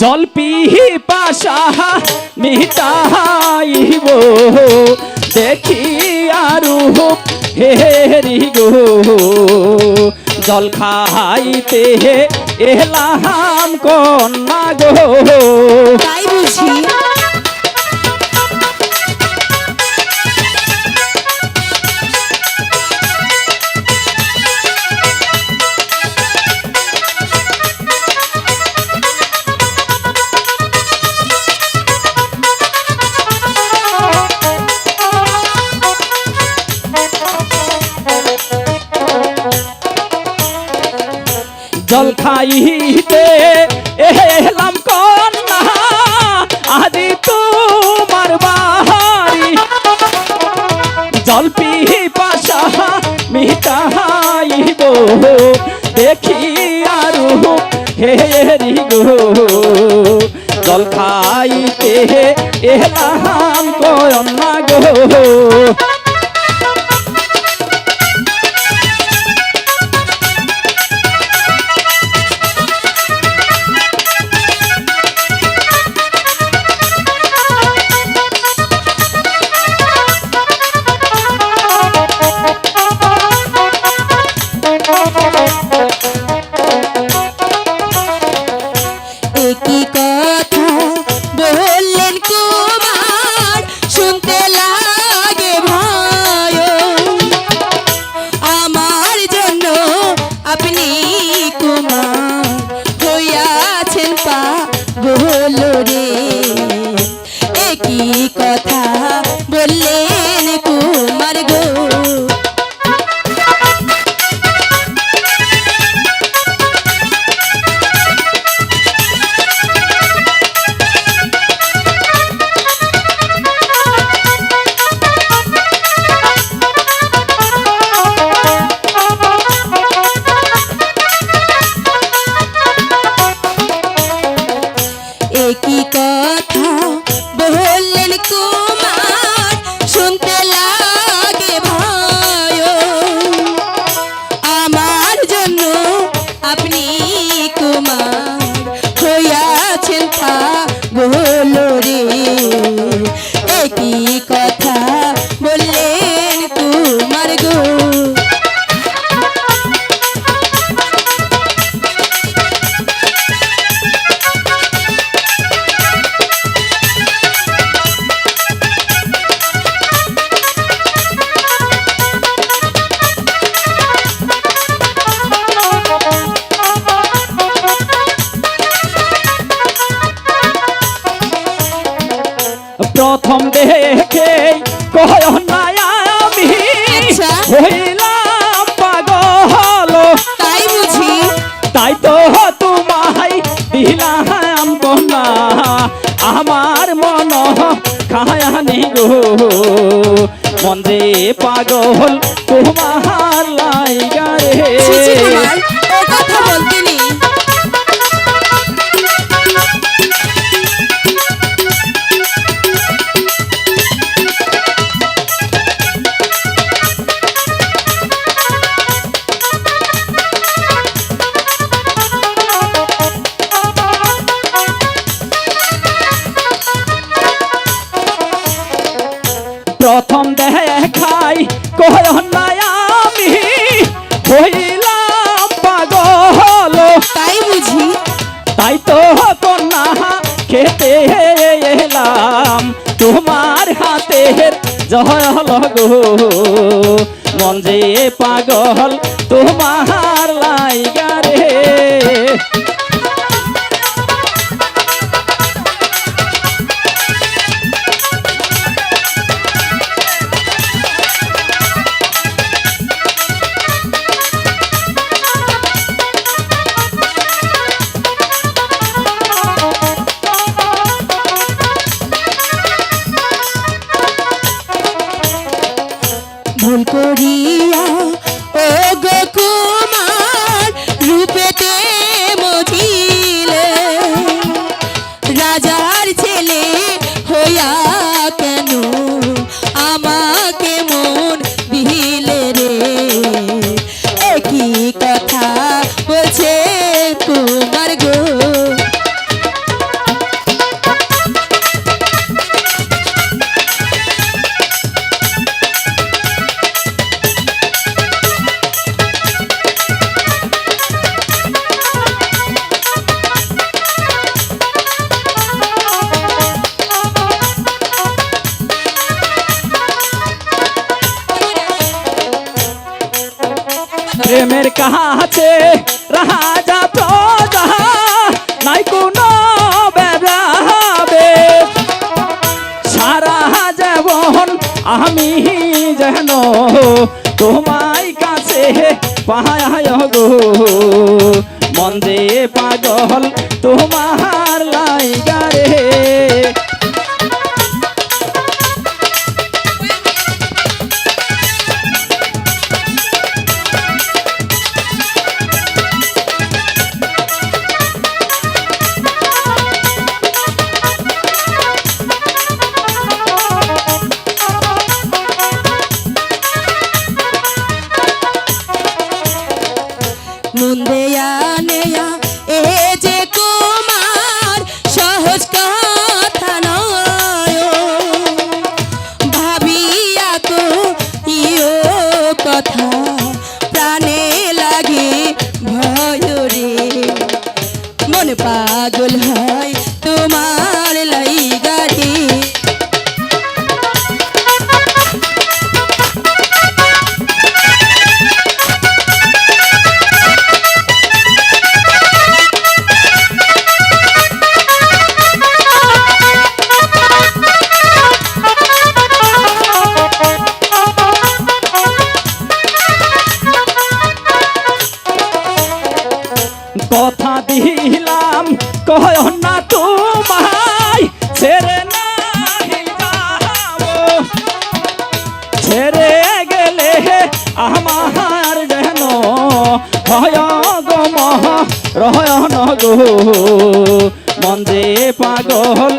জল পাশা মিটাইব। দেখি আরু হেরি গো। জল খাইতে এলাম কন্যা গো। তাই বুঝি। জল খাইতে এলাম কন্যা আদি তোমার বাহারি। জল পিহি পাশা মিটাইব, দেখি আরু হেরি গো। জল খাইতে এলাম কন্যা গো। প্রথম দেখে কয় না আমি আচ্ছা। হইলাম পাগল। তাই বুঝি। তাই তো তোমায় দিলাম কন্যা। আমার মন খায়ানি গো। মন যে পাগল তোমার লাইগা রে। খেতে এলাম। তোমার হাতে জহল গো। মন যে পাগল তোমার লাইগা ভুল করিয়া ও গো কাছে রাজা প্রজা নাই কোন বেড়াবে। সারা যেমন আমি যেন তোমায় কাছে পায় গো। পাগল হয় আমার যেন ভয় গো মহ রহয় ন গো মন যে পাগল